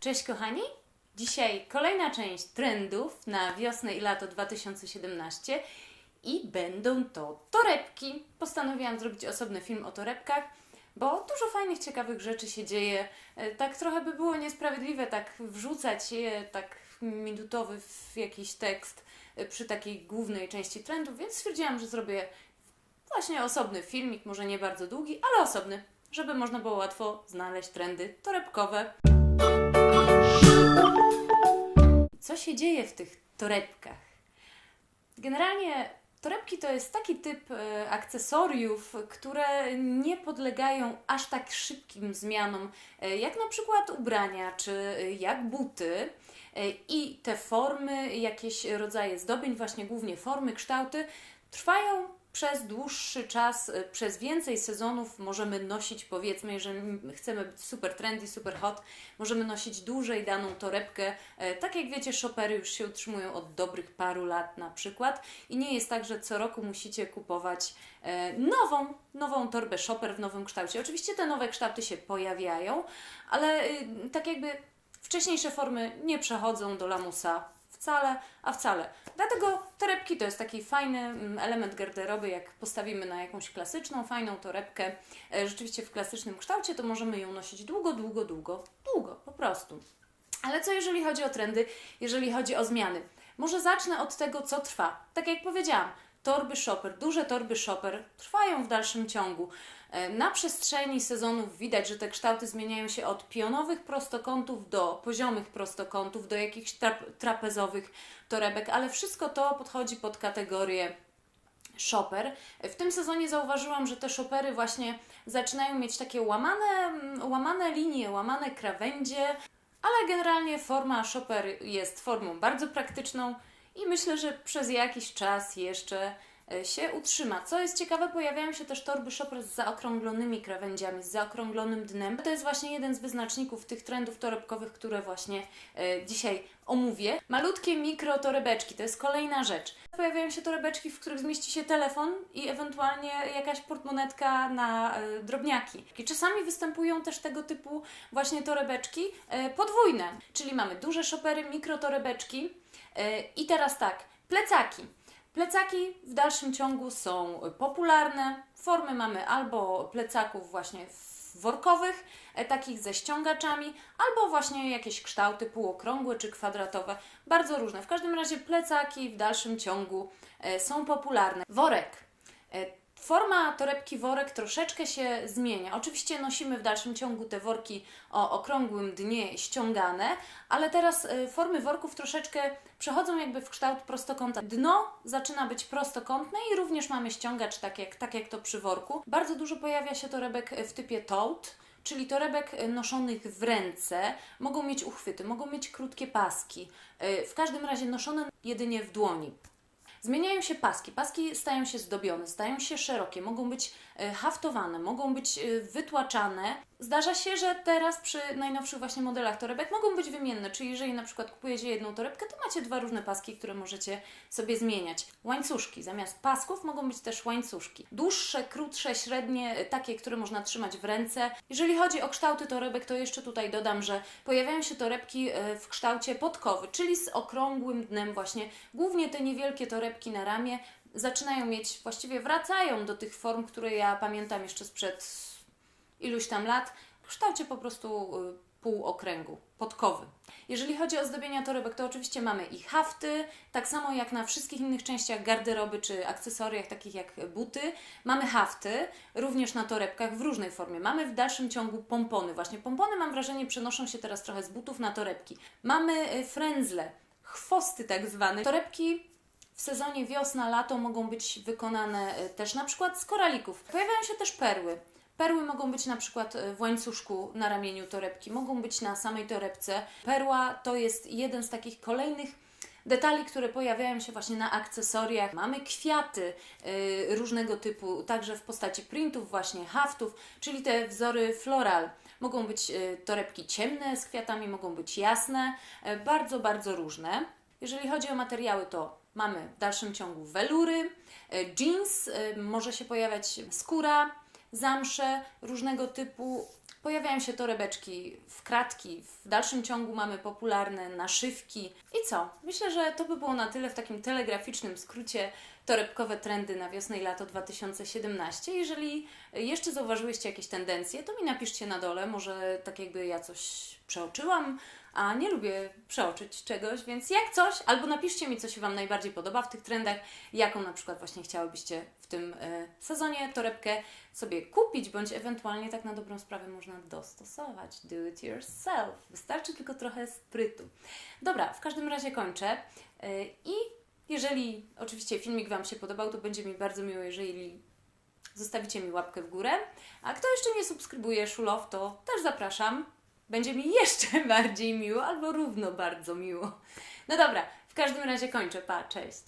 Cześć kochani! Dzisiaj kolejna część trendów na wiosnę i lato 2017 i będą to torebki. Postanowiłam zrobić osobny film o torebkach, bo dużo fajnych, ciekawych rzeczy się dzieje. E, Tak trochę by było niesprawiedliwe tak wrzucać je tak minutowy w jakiś tekst e, przy takiej głównej części trendów, więc stwierdziłam, że zrobię właśnie osobny filmik, może nie bardzo długi, ale osobny, żeby można było łatwo znaleźć trendy torebkowe. Co się dzieje w tych torebkach? Generalnie torebki to jest taki typ e, akcesoriów, które nie podlegają aż tak szybkim zmianom, e, jak na przykład ubrania czy e, jak buty. I te formy, jakieś rodzaje zdobień, właśnie głównie formy, kształty, trwają przez dłuższy czas, e, przez więcej sezonów możemy nosić, powiedzmy, jeżeli chcemy być super trendy, super hot, możemy nosić dłużej daną torebkę. E, Tak jak wiecie, shoppery już się utrzymują od dobrych paru lat na przykład i nie jest tak, że co roku musicie kupować e, nową, nową torbę shopper w nowym kształcie. Oczywiście te nowe kształty się pojawiają, ale y, tak jakby wcześniejsze formy nie przechodzą do lamusa wcale, a wcale. Dlatego torebki to jest taki fajny mm, element garderoby, jak postawimy na jakąś klasyczną, fajną torebkę, e, rzeczywiście w klasycznym kształcie, to możemy ją nosić długo, długo, długo, długo, po prostu. Ale co jeżeli chodzi o trendy, jeżeli chodzi o zmiany? Może zacznę od tego, co trwa. Tak jak powiedziałam, torby shopper, duże torby shopper trwają w dalszym ciągu. E, Na przestrzeni sezonów widać, że te kształty zmieniają się od pionowych prostokątów do poziomych prostokątów, do jakichś trap- trapezowych torebek, ale wszystko to podchodzi pod kategorię shopper. W tym sezonie zauważyłam, że te shoppery właśnie zaczynają mieć takie łamane, mm, łamane linie, łamane krawędzie, ale generalnie forma shopper jest formą bardzo praktyczną i myślę, że przez jakiś czas jeszcze się utrzyma. Co jest ciekawe, pojawiają się też torby shopper z zaokrąglonymi krawędziami, z zaokrąglonym dnem. To jest właśnie jeden z wyznaczników tych trendów torebkowych, które właśnie e, dzisiaj omówię. Malutkie mikro torebeczki, to jest kolejna rzecz. Pojawiają się torebeczki, w których zmieści się telefon i ewentualnie jakaś portmonetka na e, drobniaki. I czasami występują też tego typu właśnie torebeczki e, podwójne, czyli mamy duże shoppery, mikro torebeczki e, i teraz tak, plecaki. Plecaki w dalszym ciągu są popularne. Formy mamy albo plecaków właśnie workowych, e, takich ze ściągaczami, albo właśnie jakieś kształty półokrągłe czy kwadratowe, bardzo różne. W każdym razie plecaki w dalszym ciągu e, są popularne. Worek. Forma torebki worek troszeczkę się zmienia. Oczywiście nosimy w dalszym ciągu te worki o okrągłym dnie ściągane, ale teraz e, formy worków troszeczkę przechodzą jakby w kształt prostokąta. Dno zaczyna być prostokątne i również mamy ściągacz tak jak, tak jak to przy worku. Bardzo dużo pojawia się torebek w typie tote, czyli torebek e, noszonych w ręce. Mogą mieć uchwyty, mogą mieć krótkie paski. W każdym razie noszone jedynie w dłoni. Zmieniają się paski. Paski stają się zdobione, stają się szerokie, mogą być e, haftowane, mogą być e, wytłaczane. Zdarza się, że teraz przy najnowszych właśnie modelach torebek mogą być wymienne, czyli jeżeli na przykład kupujecie jedną torebkę, to macie dwa różne paski, które możecie sobie zmieniać. Łańcuszki. Zamiast pasków mogą być też łańcuszki. Dłuższe, krótsze, średnie, e, takie, które można trzymać w ręce. Jeżeli chodzi o kształty torebek, to jeszcze tutaj dodam, że pojawiają się torebki w kształcie podkowy, czyli z okrągłym dnem właśnie. Głównie te niewielkie torebki na ramię zaczynają mieć, właściwie wracają do tych form, które ja pamiętam jeszcze sprzed iluś tam lat, w kształcie po prostu y, półokręgu, podkowy. Jeżeli chodzi o zdobienia torebek, to oczywiście mamy i hafty, tak samo jak na wszystkich innych częściach garderoby czy akcesoriach, takich jak buty. Mamy hafty, również na torebkach w różnej formie. Mamy w dalszym ciągu pompony. Właśnie pompony, mam wrażenie, przenoszą się teraz trochę z butów na torebki. Mamy y, frędzle, chwosty tak zwane. Torebki w sezonie wiosna-lato mogą być wykonane e, też na przykład z koralików. Pojawiają się też perły. Perły mogą być na przykład e, w łańcuszku na ramieniu torebki, mogą być na samej torebce. Perła to jest jeden z takich kolejnych detali, które pojawiają się właśnie na akcesoriach. Mamy kwiaty y, różnego typu, także w postaci printów, właśnie haftów, czyli te wzory floral. Mogą być y, torebki ciemne z kwiatami, mogą być jasne, y, bardzo, bardzo różne. Jeżeli chodzi o materiały, to mamy w dalszym ciągu welury, y, jeans, y, może się pojawiać skóra, zamsze różnego typu. Pojawiają się torebeczki w kratki, w dalszym ciągu mamy popularne naszywki. I co? Myślę, że to by było na tyle w takim telegraficznym skrócie torebkowe trendy na wiosnę i lato 2017. Jeżeli jeszcze zauważyłyście jakieś tendencje, to mi napiszcie na dole, może tak jakby ja coś przeoczyłam, a nie lubię przeoczyć czegoś, więc jak coś, albo napiszcie mi, co się Wam najbardziej podoba w tych trendach, jaką na przykład właśnie chciałybyście w tym e, sezonie torebkę sobie kupić, bądź ewentualnie tak na dobrą sprawę można dostosować. Do it yourself. Wystarczy tylko trochę sprytu. Dobra, w każdym razie kończę e, i jeżeli oczywiście filmik Wam się podobał, to będzie mi bardzo miło, jeżeli zostawicie mi łapkę w górę. A kto jeszcze nie subskrybuje Szulow, to też zapraszam. Będzie mi jeszcze bardziej miło, albo równo bardzo miło. No dobra, w każdym razie kończę. Pa, cześć.